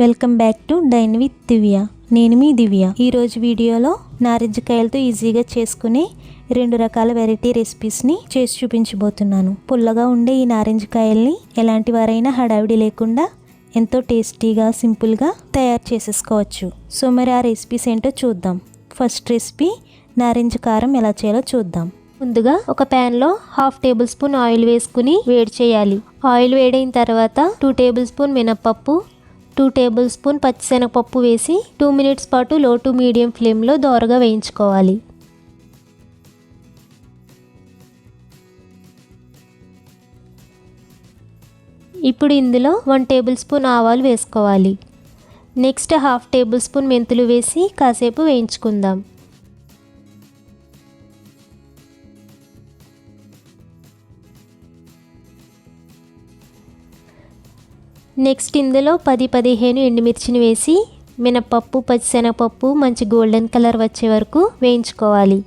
Welcome back to dine with Divya. నేను మీ దివ్య. ఈరోజు వీడియోలో నారింజకాయలతో ఈజీగా చేసుకునే రెండు రకాల వెరైటీ రెసిపీస్ని చేసి చూపించబోతున్నాను. పుల్లగా ఉండే ఈ నారింజకాయల్ని ఎలాంటి వారైనా హడావిడి లేకుండా ఎంతో టేస్టీగా సింపుల్గా తయారు చేసేసుకోవచ్చు. సో మరి ఆ రెసిపీస్ ఏంటో చూద్దాం. ఫస్ట్ రెసిపీ నారింజ కారం ఎలా చేయాలో చూద్దాం. ముందుగా ఒక ప్యాన్లో హాఫ్ టేబుల్ స్పూన్ ఆయిల్ వేసుకుని వేడి చేయాలి. ఆయిల్ వేడైన తర్వాత టూ టేబుల్ స్పూన్ మినప్పప్పు టూ టేబుల్ స్పూన్ పచ్చిశనగపప్పు వేసి టూ మినిట్స్ పాటు లో టు మీడియం ఫ్లేమ్లో దోరగా వేయించుకోవాలి. ఇప్పుడు ఇందులో వన్ టేబుల్ స్పూన్ ఆవాలు వేసుకోవాలి. నెక్స్ట్ హాఫ్ టేబుల్ స్పూన్ మెంతులు వేసి కాసేపు వేయించుకుందాం. నెక్స్ట్ ఇందులో పది పదిహేను ఎండుమిర్చిని వేసి మినపప్పు పచ్చిశనగపప్పు మంచి గోల్డెన్ కలర్ వచ్చే వరకు వేయించుకోవాలి.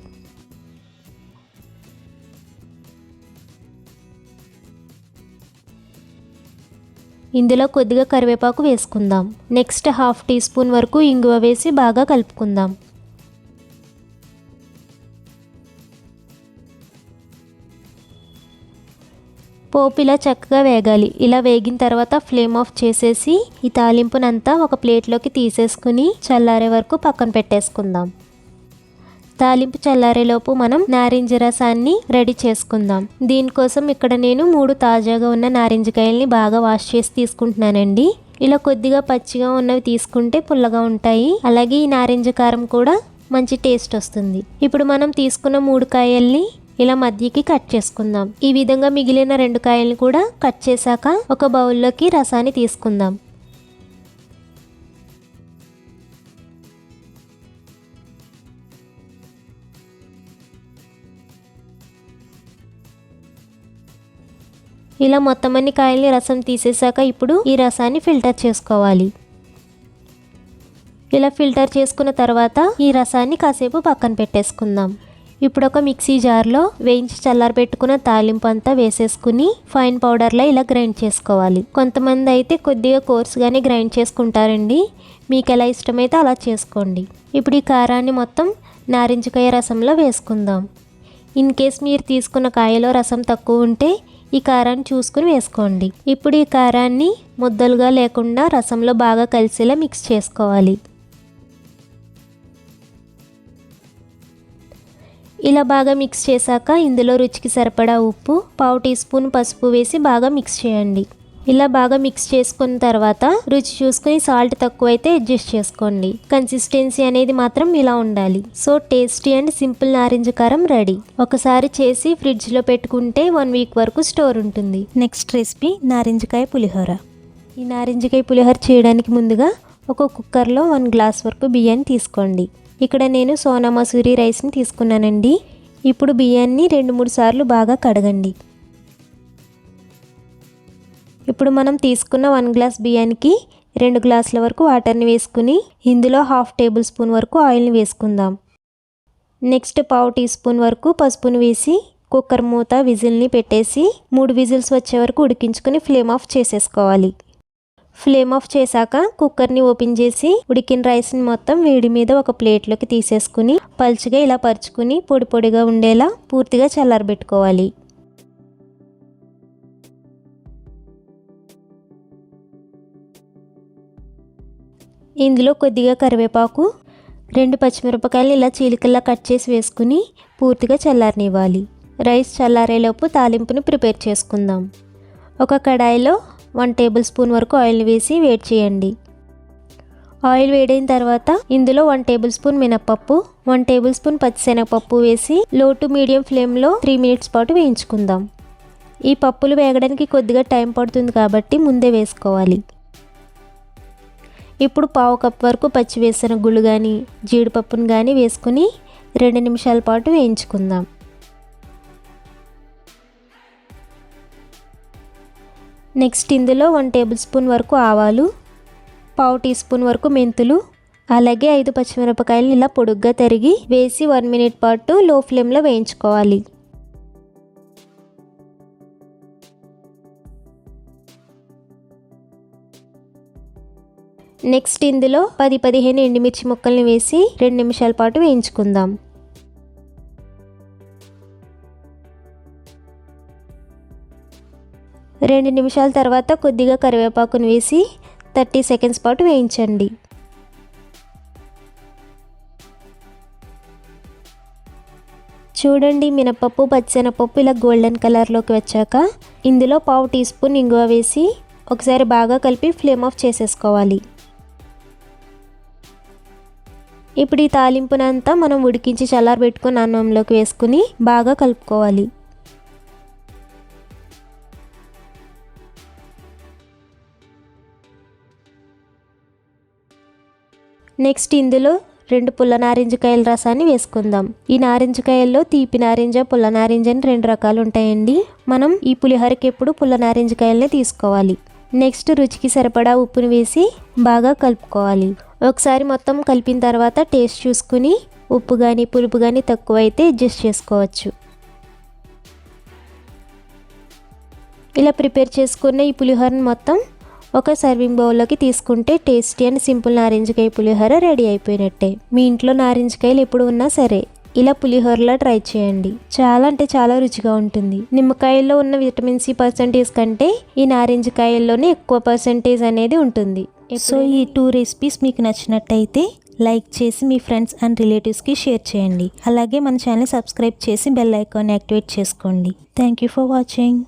ఇందులో కొద్దిగా కరివేపాకు వేసుకుందాం. నెక్స్ట్ హాఫ్ టీ స్పూన్ వరకు ఇంగువ వేసి బాగా కలుపుకుందాం. పోపు ఇలా చక్కగా వేగాలి. ఇలా వేగిన తర్వాత ఫ్లేమ్ ఆఫ్ చేసేసి ఈ తాలింపునంతా ఒక ప్లేట్లోకి తీసేసుకుని చల్లారే వరకు పక్కన పెట్టేసుకుందాం. తాలింపు చల్లారేలోపు మనం నారింజ రసాన్ని రెడీ చేసుకుందాం. దీనికోసం ఇక్కడ నేను మూడు తాజాగా ఉన్న నారింజకాయల్ని బాగా వాష్ చేసి తీసుకుంటున్నానండి. ఇలా కొద్దిగా పచ్చిగా ఉన్నవి తీసుకుంటే పుల్లగా ఉంటాయి. అలాగే ఈ నారింజ కారం కూడా మంచి టేస్ట్ వస్తుంది. ఇప్పుడు మనం తీసుకున్న మూడు కాయల్ని ఇలా మధ్యకి కట్ చేసుకుందాం. ఈ విధంగా మిగిలిన రెండు కాయల్ని కూడా కట్ చేశాక ఒక బౌల్లోకి రసాన్ని తీసుకుందాం. ఇలా మొత్తం అన్ని కాయల్ని రసం తీసేశాక ఇప్పుడు ఈ రసాన్ని ఫిల్టర్ చేసుకోవాలి. ఇలా ఫిల్టర్ చేసుకున్న తర్వాత ఈ రసాన్ని కాసేపు పక్కన పెట్టేసుకుందాం. ఇప్పుడు ఒక మిక్సీ జార్లో వేయించి చల్లారబెట్టుకున్న తాలింపు అంతా వేసేసుకుని ఫైన్ పౌడర్లో ఇలా గ్రైండ్ చేసుకోవాలి. కొంతమంది అయితే కొద్దిగా కోర్సుగానే గ్రైండ్ చేసుకుంటారండి. మీకు ఎలా ఇష్టమైతే అలా చేసుకోండి. ఇప్పుడు ఈ కారాన్ని మొత్తం నారింజకాయ రసంలో వేసుకుందాం. ఇన్ కేస్ మీరు తీసుకున్న కాయలో రసం తక్కువ ఉంటే ఈ కారాన్ని చూసుకుని వేసుకోండి. ఇప్పుడు ఈ కారాన్ని ముద్దలుగా లేకుండా రసంలో బాగా కలిసేలా మిక్స్ చేసుకోవాలి. ఇలా బాగా మిక్స్ చేశాక ఇందులో రుచికి సరిపడా ఉప్పు పావు టీ స్పూన్ పసుపు వేసి బాగా మిక్స్ చేయండి. ఇలా బాగా మిక్స్ చేసుకున్న తర్వాత రుచి చూసుకుని సాల్ట్ తక్కువైతే అడ్జస్ట్ చేసుకోండి. కన్సిస్టెన్సీ అనేది మాత్రం ఇలా ఉండాలి. సో టేస్టీ అండ్ సింపుల్ నారింజ కారం రెడీ. ఒకసారి చేసి ఫ్రిడ్జ్లో పెట్టుకుంటే వన్ వీక్ వరకు స్టోర్ ఉంటుంది. నెక్స్ట్ రెసిపీ నారింజకాయ పులిహోర. ఈ నారింజకాయ పులిహోర చేయడానికి ముందుగా ఒక కుక్కర్లో వన్ గ్లాస్ వరకు బియ్యాన్ని తీసుకోండి. ఇక్కడ నేను సోనా మసూరి రైస్ని తీసుకున్నానండి. ఇప్పుడు బియ్యాన్ని రెండు మూడు సార్లు బాగా కడగండి. ఇప్పుడు మనం తీసుకున్న వన్ గ్లాస్ బియ్యానికి రెండు గ్లాసుల వరకు వాటర్ని వేసుకుని ఇందులో హాఫ్ టేబుల్ స్పూన్ వరకు ఆయిల్ని వేసుకుందాం. నెక్స్ట్ పావు టీ స్పూన్ వరకు పసుపుని వేసి కుక్కర్ మూత విజిల్ని పెట్టేసి మూడు విజిల్స్ వచ్చే వరకు ఉడికించుకొని ఫ్లేమ్ ఆఫ్ చేసేసుకోవాలి. ఫ్లేమ్ ఆఫ్ చేశాక కుక్కర్ని ఓపెన్ చేసి ఉడికిన రైస్ని మొత్తం వేడి మీద ఒక ప్లేట్లోకి తీసేసుకుని పలుచగా ఇలా పరుచుకుని పొడి పొడిగా ఉండేలా పూర్తిగా చల్లారబెట్టుకోవాలి. ఇందులో కొద్దిగా కరివేపాకు రెండు పచ్చిమిరపకాయలు ఇలా చీలికల్లా కట్ చేసి వేసుకుని పూర్తిగా చల్లారనివ్వాలి. రైస్ చల్లారేలోపు తాలింపుని ప్రిపేర్ చేసుకుందాం. ఒక కడాయిలో వన్ టేబుల్ స్పూన్ వరకు ఆయిల్ వేసి వేడి చేయండి. ఆయిల్ వేడైన తర్వాత ఇందులో వన్ టేబుల్ స్పూన్ మినప్పప్పు వన్ టేబుల్ స్పూన్ పచ్చిశనగపప్పు వేసి లో టు మీడియం ఫ్లేమ్లో త్రీ మినిట్స్ పాటు వేయించుకుందాం. ఈ పప్పులు వేగడానికి కొద్దిగా టైం పడుతుంది కాబట్టి ముందే వేసుకోవాలి. ఇప్పుడు పావు కప్ వరకు పచ్చి వేసిన గుళ్ళు కానీ జీడిపప్పును కానీ వేసుకుని రెండు నిమిషాల పాటు వేయించుకుందాం. నెక్స్ట్ ఇందులో వన్ టేబుల్ స్పూన్ వరకు ఆవాలు పావు టీ స్పూన్ వరకు మెంతులు అలాగే ఐదు పచ్చిమిరపకాయలు ఇలా పొడుగ్గా తరిగి వేసి వన్ మినిట్ పాటు లో ఫ్లేమ్లో వేయించుకోవాలి. నెక్స్ట్ ఇందులో పది పదిహేను ఎండుమిర్చి ముక్కల్ని వేసి రెండు నిమిషాల పాటు వేయించుకుందాం. రెండు నిమిషాల తర్వాత కొద్దిగా కరివేపాకును వేసి థర్టీ సెకండ్స్ పాటు వేయించండి. చూడండి మినపప్పు పచ్చెనపప్పు ఇలా గోల్డెన్ కలర్లోకి వచ్చాక ఇందులో పావు టీ స్పూన్ ఇంగువ వేసి ఒకసారి బాగా కలిపి ఫ్లేమ్ ఆఫ్ చేసేసుకోవాలి. ఇప్పుడు ఈ తాలింపునంతా మనం ఉడికించి చల్లారబెట్టుకుని అన్నంలోకి వేసుకుని బాగా కలుపుకోవాలి. నెక్స్ట్ ఇందులో రెండు పుల్ల నారింజకాయల రసాన్ని వేసుకుందాం. ఈ నారింజకాయల్లో తీపి నారింజ పుల్ల నారింజ అని రెండు రకాలు ఉంటాయండి. మనం ఈ పులిహోరకి ఎప్పుడు పుల్ల నారింజకాయలనే తీసుకోవాలి. నెక్స్ట్ రుచికి సరిపడా ఉప్పుని వేసి బాగా కలుపుకోవాలి. ఒకసారి మొత్తం కలిపిన తర్వాత టేస్ట్ చూసుకుని ఉప్పు కానీ పులుపు కానీ తక్కువ అయితే అడ్జస్ట్ చేసుకోవచ్చు. ఇలా ప్రిపేర్ చేసుకున్న ఈ పులిహోరని మొత్తం ఒక సర్వింగ్ బౌల్లోకి తీసుకుంటే టేస్టీ అండ్ సింపుల్ నారింజకాయ పులిహోర రెడీ అయిపోయినట్టే. మీ ఇంట్లో నారింజకాయలు ఎప్పుడు ఉన్నా సరే ఇలా పులిహోరలా ట్రై చేయండి. చాలా అంటే చాలా రుచిగా ఉంటుంది. నిమ్మకాయల్లో ఉన్న విటమిన్ సి పర్సంటేజ్ కంటే ఈ నారింజకాయల్లోనే ఎక్కువ పర్సంటేజ్ అనేది ఉంటుంది. సో ఈ టూ రెసిపీస్ మీకు నచ్చినట్టయితే లైక్ చేసి మీ ఫ్రెండ్స్ అండ్ రిలేటివ్స్కి షేర్ చేయండి. అలాగే మన ఛానల్ సబ్స్క్రైబ్ చేసి బెల్ ఐకాన్ యాక్టివేట్ చేసుకోండి. Thank you for watching